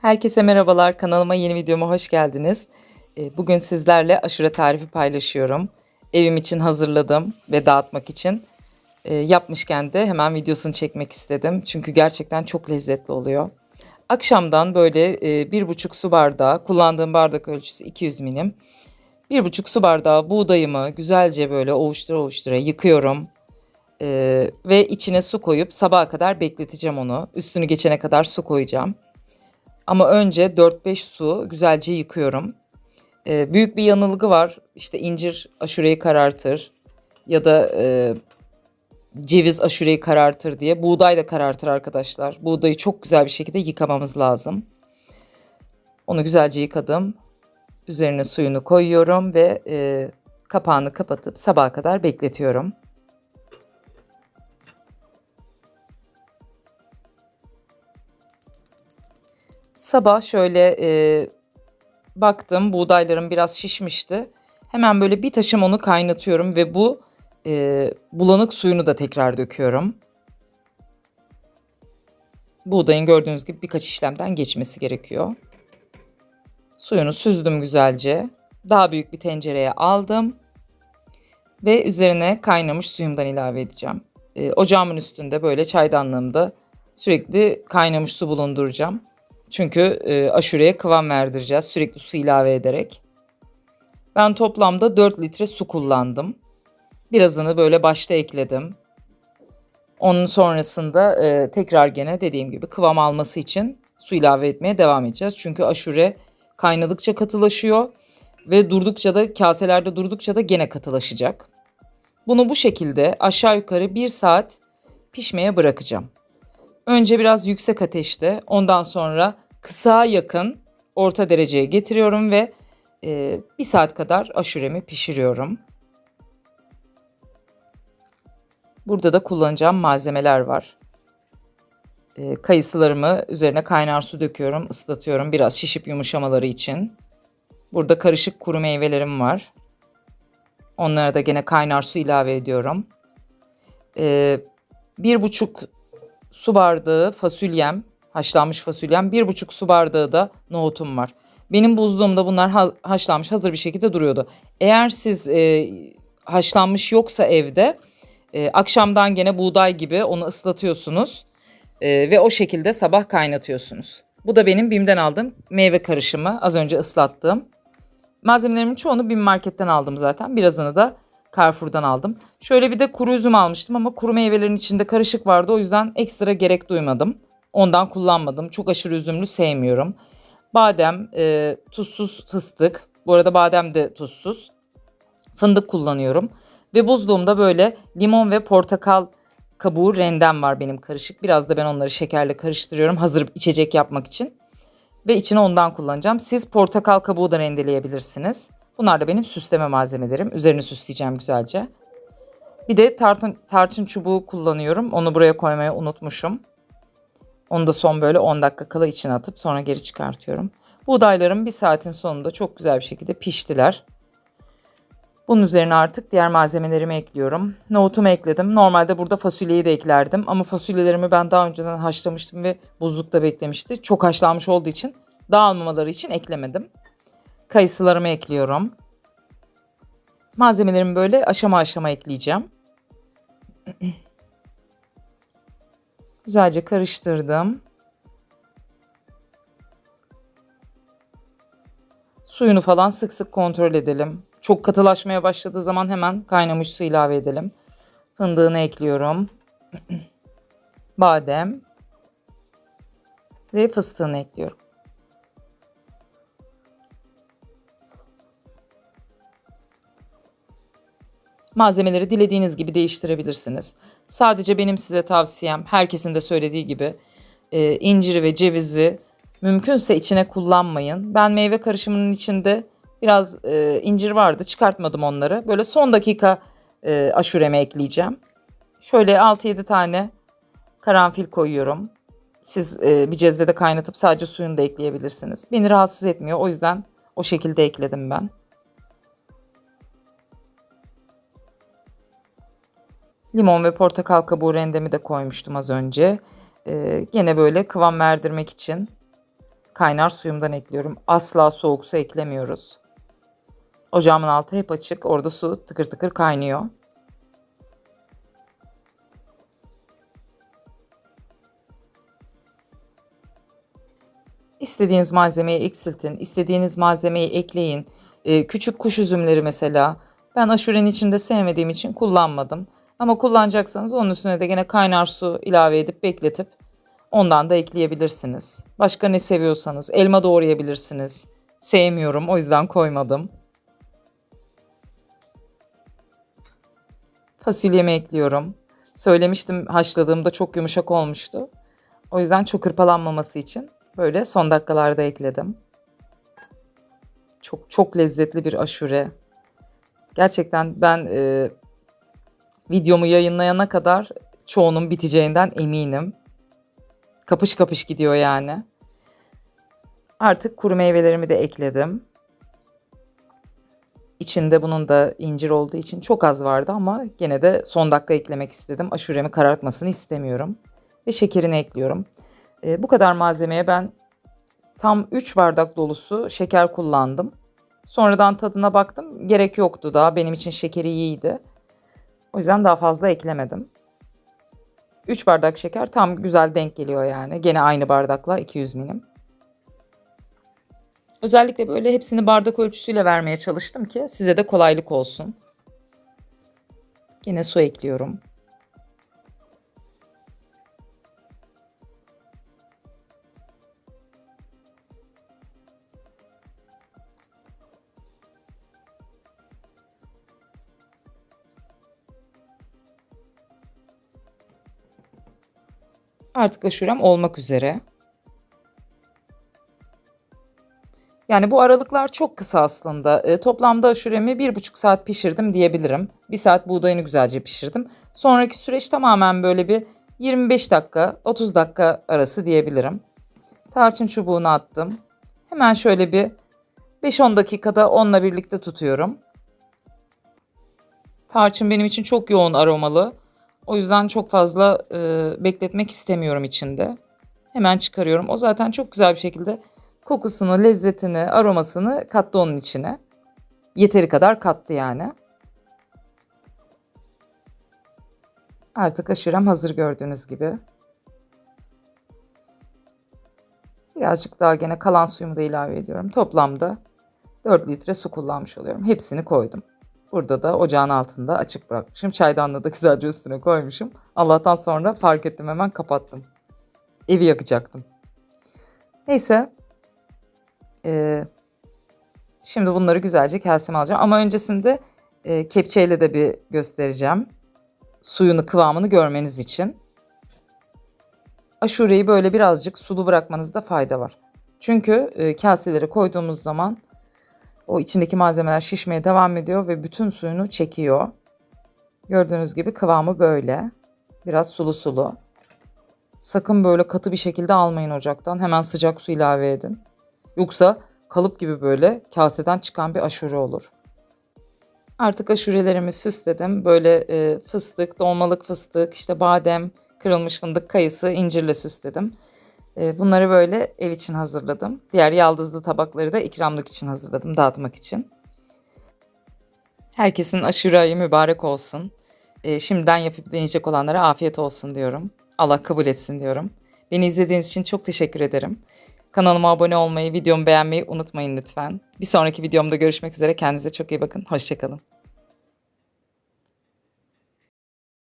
Herkese merhabalar. Kanalıma yeni videoma hoş geldiniz. Ee, Bugün sizlerle aşure tarifi paylaşıyorum. Evim için hazırladım ve dağıtmak için. Ee, Yapmışken de hemen videosunu çekmek istedim. Çünkü gerçekten çok lezzetli oluyor. Akşamdan böyle e, bir buçuk su bardağı, kullandığım bardak ölçüsü 200 milim. Bir buçuk su bardağı buğdayımı güzelce böyle ovuştura ovuştura yıkıyorum. Ee, ve içine su koyup sabaha kadar bekleteceğim onu. Üstünü geçene kadar su koyacağım. Ama önce 4-5 su güzelce yıkıyorum. Ee, büyük bir yanılgı var. İşte incir aşureyi karartır ya da e, ceviz aşureyi karartır diye. Buğday da karartır arkadaşlar. Buğdayı çok güzel bir şekilde yıkamamız lazım. Onu güzelce yıkadım. Üzerine suyunu koyuyorum ve e, kapağını kapatıp sabaha kadar bekletiyorum. Sabah şöyle e, baktım buğdaylarım biraz şişmişti. Hemen böyle bir taşım onu kaynatıyorum ve bu e, bulanık suyunu da tekrar döküyorum. Buğdayın gördüğünüz gibi birkaç işlemden geçmesi gerekiyor. Suyunu süzdüm güzelce. Daha büyük bir tencereye aldım. Ve üzerine kaynamış suyumdan ilave edeceğim. E, ocağımın üstünde böyle çaydanlığımda sürekli kaynamış su bulunduracağım. Çünkü e, aşureye kıvam verdireceğiz sürekli su ilave ederek. Ben toplamda 4 litre su kullandım. Birazını böyle başta ekledim. Onun sonrasında e, tekrar gene dediğim gibi kıvam alması için su ilave etmeye devam edeceğiz. Çünkü aşure kaynadıkça katılaşıyor ve durdukça da kaselerde durdukça da gene katılaşacak. Bunu bu şekilde aşağı yukarı 1 saat pişmeye bırakacağım. Önce biraz yüksek ateşte ondan sonra kısa yakın orta dereceye getiriyorum ve e, bir saat kadar aşuremi pişiriyorum. Burada da kullanacağım malzemeler var. E, kayısılarımı üzerine kaynar su döküyorum, ıslatıyorum biraz şişip yumuşamaları için. Burada karışık kuru meyvelerim var. Onlara da gene kaynar su ilave ediyorum. E, bir buçuk su bardağı fasulyem, haşlanmış fasulyem, bir buçuk su bardağı da nohutum var. Benim buzluğumda bunlar ha- haşlanmış hazır bir şekilde duruyordu. Eğer siz e, haşlanmış yoksa evde e, akşamdan gene buğday gibi onu ıslatıyorsunuz e, ve o şekilde sabah kaynatıyorsunuz. Bu da benim BİM'den aldığım meyve karışımı az önce ıslattığım. Malzemelerimin çoğunu BİM marketten aldım zaten. Birazını da Carrefour'dan aldım. Şöyle bir de kuru üzüm almıştım ama kuru meyvelerin içinde karışık vardı. O yüzden ekstra gerek duymadım. Ondan kullanmadım. Çok aşırı üzümlü sevmiyorum. Badem, e, tuzsuz fıstık. Bu arada badem de tuzsuz. Fındık kullanıyorum. Ve buzluğumda böyle limon ve portakal kabuğu rendem var benim karışık. Biraz da ben onları şekerle karıştırıyorum hazır içecek yapmak için. Ve içine ondan kullanacağım. Siz portakal kabuğu da rendeleyebilirsiniz. Bunlar da benim süsleme malzemelerim. Üzerini süsleyeceğim güzelce. Bir de tartın, tarçın çubuğu kullanıyorum. Onu buraya koymayı unutmuşum. Onu da son böyle 10 dakika kala içine atıp sonra geri çıkartıyorum. Buğdaylarım bir saatin sonunda çok güzel bir şekilde piştiler. Bunun üzerine artık diğer malzemelerimi ekliyorum. Nohutumu ekledim. Normalde burada fasulyeyi de eklerdim. Ama fasulyelerimi ben daha önceden haşlamıştım ve buzlukta beklemişti. Çok haşlanmış olduğu için dağılmamaları için eklemedim. Kayısılarımı ekliyorum. Malzemelerimi böyle aşama aşama ekleyeceğim. Güzelce karıştırdım. Suyunu falan sık sık kontrol edelim. Çok katılaşmaya başladığı zaman hemen kaynamış su ilave edelim. Fındığını ekliyorum. Badem ve fıstığını ekliyorum. Malzemeleri dilediğiniz gibi değiştirebilirsiniz. Sadece benim size tavsiyem herkesin de söylediği gibi e, inciri ve cevizi mümkünse içine kullanmayın. Ben meyve karışımının içinde biraz e, incir vardı çıkartmadım onları. Böyle son dakika e, aşureme ekleyeceğim. Şöyle 6-7 tane karanfil koyuyorum. Siz e, bir cezvede kaynatıp sadece suyunu da ekleyebilirsiniz. Beni rahatsız etmiyor o yüzden o şekilde ekledim ben. Limon ve portakal kabuğu rendemi de koymuştum az önce. Ee, gene böyle kıvam verdirmek için kaynar suyumdan ekliyorum. Asla soğuk su eklemiyoruz. Ocağımın altı hep açık. Orada su tıkır tıkır kaynıyor. İstediğiniz malzemeyi eksiltin, istediğiniz malzemeyi ekleyin. Ee, küçük kuş üzümleri mesela. Ben aşurenin içinde sevmediğim için kullanmadım. Ama kullanacaksanız onun üstüne de gene kaynar su ilave edip bekletip ondan da ekleyebilirsiniz. Başka ne seviyorsanız elma doğrayabilirsiniz. Sevmiyorum o yüzden koymadım. Fasulyemi ekliyorum. Söylemiştim haşladığımda çok yumuşak olmuştu. O yüzden çok hırpalanmaması için böyle son dakikalarda ekledim. Çok çok lezzetli bir aşure. Gerçekten ben e, videomu yayınlayana kadar çoğunun biteceğinden eminim. Kapış kapış gidiyor yani. Artık kuru meyvelerimi de ekledim. İçinde bunun da incir olduğu için çok az vardı ama gene de son dakika eklemek istedim. Aşuremi karartmasını istemiyorum. Ve şekerini ekliyorum. E, bu kadar malzemeye ben tam 3 bardak dolusu şeker kullandım. Sonradan tadına baktım. Gerek yoktu daha. Benim için şekeri iyiydi. O yüzden daha fazla eklemedim. 3 bardak şeker tam güzel denk geliyor yani. Gene aynı bardakla 200 milim. Özellikle böyle hepsini bardak ölçüsüyle vermeye çalıştım ki size de kolaylık olsun. Yine su ekliyorum. Artık aşurem olmak üzere. Yani bu aralıklar çok kısa aslında. E, toplamda aşuremi bir buçuk saat pişirdim diyebilirim. Bir saat buğdayını güzelce pişirdim. Sonraki süreç tamamen böyle bir 25 dakika, 30 dakika arası diyebilirim. Tarçın çubuğunu attım. Hemen şöyle bir 5-10 dakikada onunla birlikte tutuyorum. Tarçın benim için çok yoğun aromalı. O yüzden çok fazla e, bekletmek istemiyorum içinde. Hemen çıkarıyorum. O zaten çok güzel bir şekilde kokusunu, lezzetini, aromasını kattı onun içine. Yeteri kadar kattı yani. Artık aşurem hazır gördüğünüz gibi. Birazcık daha gene kalan suyumu da ilave ediyorum. Toplamda 4 litre su kullanmış oluyorum. Hepsini koydum. Burada da ocağın altında açık bırakmışım. Çaydanlığı da güzelce üstüne koymuşum. Allah'tan sonra fark ettim hemen kapattım. Evi yakacaktım. Neyse. Ee, şimdi bunları güzelce kaseme alacağım. Ama öncesinde e, kepçeyle de bir göstereceğim. Suyunu kıvamını görmeniz için. Aşureyi böyle birazcık sulu bırakmanızda fayda var. Çünkü e, kaselere koyduğumuz zaman o içindeki malzemeler şişmeye devam ediyor ve bütün suyunu çekiyor. Gördüğünüz gibi kıvamı böyle. Biraz sulu sulu. Sakın böyle katı bir şekilde almayın ocaktan. Hemen sıcak su ilave edin. Yoksa kalıp gibi böyle kaseden çıkan bir aşure olur. Artık aşurelerimi süsledim. Böyle e, fıstık, dolmalık fıstık, işte badem, kırılmış fındık, kayısı, incirle süsledim. E, bunları böyle ev için hazırladım. Diğer yaldızlı tabakları da ikramlık için hazırladım, dağıtmak için. Herkesin aşure ayı mübarek olsun. E, şimdiden yapıp deneyecek olanlara afiyet olsun diyorum. Allah kabul etsin diyorum. Beni izlediğiniz için çok teşekkür ederim. Kanalıma abone olmayı, videomu beğenmeyi unutmayın lütfen. Bir sonraki videomda görüşmek üzere. Kendinize çok iyi bakın. Hoşçakalın.